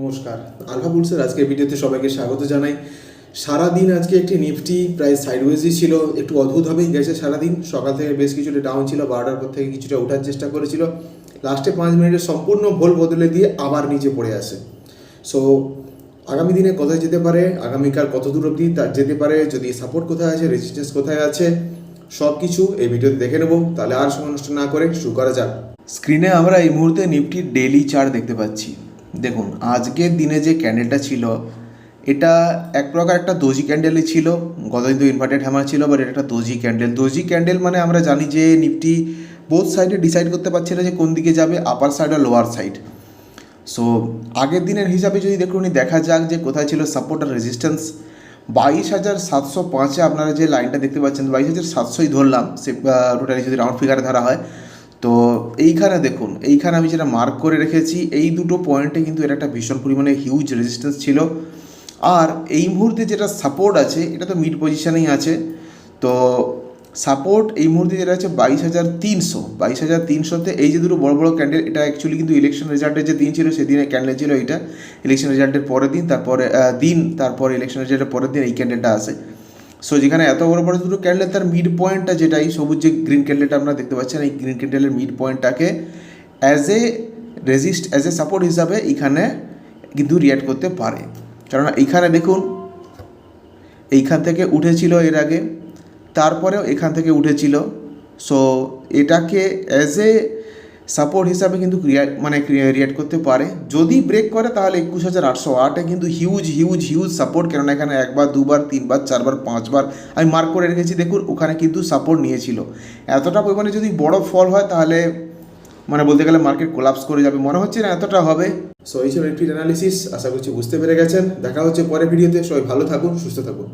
নমস্কার। আলফা বুলসের আজকের ভিডিওতে সবাইকে স্বাগত জানাই। সারাদিন আজকে একটি নিফটি প্রায় সাইডওয়েজই ছিল, একটু অদ্ভুতভাবেই গেছে সারাদিন। সকাল থেকে বেশ কিছুটা ডাউন ছিল, বারোটার পর থেকে কিছুটা ওঠার চেষ্টা করেছিল। লাস্টে পাঁচ মিনিটে সম্পূর্ণ ভোল বদলে দিয়ে আবার নিচে পড়ে আসে সো আগামী দিনে কোথায় যেতে পারে, আগামীকাল কত দূর অবধি তার যেতে পারে, যদি সাপোর্ট কোথায় আছে রেজিস্ট্যান্স কোথায় আছে সব কিছু এই ভিডিওতে দেখে নেব। তাহলে আর সময় নষ্ট না করে শুরু করা যাক। স্ক্রিনে আমরা এই মুহূর্তে নিফটির ডেইলি চার্ট দেখতে পাচ্ছি। দেখুন, আজকের দিনে যে ক্যান্ডেলটা ছিল, এটা এক প্রকার একটা দোজি ক্যান্ডেলই ছিল। গতদিন তো ইনভার্টেড হ্যামার ছিল বাট এটা একটা দোজি ক্যান্ডেল দোজি ক্যান্ডেল মানে আমরা জানি যে নিফটি বোথ সাইডে ডিসাইড করতে পারছে না যে কোন দিকে যাবে আপার সাইড আর লোয়ার সাইড সো আগের দিনের হিসাবে যদি দেখুন দেখা যাক যে কোথায় ছিল সাপোর্ট আর রেজিস্ট্যান্স বাইশ হাজার সাতশো পাঁচে আপনারা যে লাইনটা দেখতে পাচ্ছেন, বাইশ হাজার সাতশোই ধরলাম, সে টোটালি যদি রাউন্ড ফিগারে ধরা হয় তো এইখানে দেখুন, এইখানে আমি যেটা মার্ক করে রেখেছি, এই দুটো পয়েন্টে কিন্তু এটা একটা ভীষণ পরিমাণে হিউজ রেজিস্ট্যান্স ছিল। আর এই মুহূর্তে যেটা সাপোর্ট আছে, এটা তো মিড পজিশনেই আছে। তো সাপোর্ট এই মুহূর্তে যেটা আছে বাইশ হাজার তিনশো। বাইশ হাজার তিনশোতে এই যে দুটো বড় বড় ক্যান্ডেল এটা অ্যাকচুয়ালি কিন্তু ইলেকশন রেজাল্টের যে দিন ছিল, সেদিনে ক্যান্ডেল ছিল এটা ইলেকশন রেজাল্টের পরের দিন, তারপরে দিন, তারপরে ইলেকশন রেজাল্টের পরের দিন এই ক্যান্ডেলটা আসে। সো যেখানে এত বড় বড় দুটো ক্যান্ডেল তার মিড পয়েন্টটা যেটা এই সবুজ যে গ্রিন ক্যান্ডেলটা আপনারা দেখতে পাচ্ছেন এই গ্রিন ক্যান্ডেলের mid পয়েন্টটাকে as a resist as a support হিসাবে এখানে কিন্তু রিয়াক্ট করতে পারে। কারণ এইখানে দেখুন, এইখান থেকে উঠেছিল এর আগে, তারপরেও এখান থেকে উঠেছিল। সো এটাকে অ্যাজ এ সাপোর্ট হিসাবে কিন্তু রিয়াক্ট মানে রিয়াক্ট করতে পারে। যদি ব্রেক করে তাহলে একুশ হাজার আটশো আটে কিন্তু হিউজ হিউজ হিউজ সাপোর্ট কেননা এখানে একবার, দুবার, তিনবার, চারবার, পাঁচবার আমি মার্ক করে রেখেছি। দেখুন, ওখানে কিন্তু সাপোর্ট নিয়েছিল। এতটা পরিমাণে যদি বড় ফল হয় তাহলে মানে বলতে গেলে মার্কেট কোলাপস করে যাবে। মনে হচ্ছে না এতটা হবে? সো এই ছিল নিফটির অ্যানালিসিস আশা করছি বুঝতে পেরে গেছেন। দেখা হচ্ছে পরের ভিডিওতে সবাই ভালো থাকুন, সুস্থ থাকুন।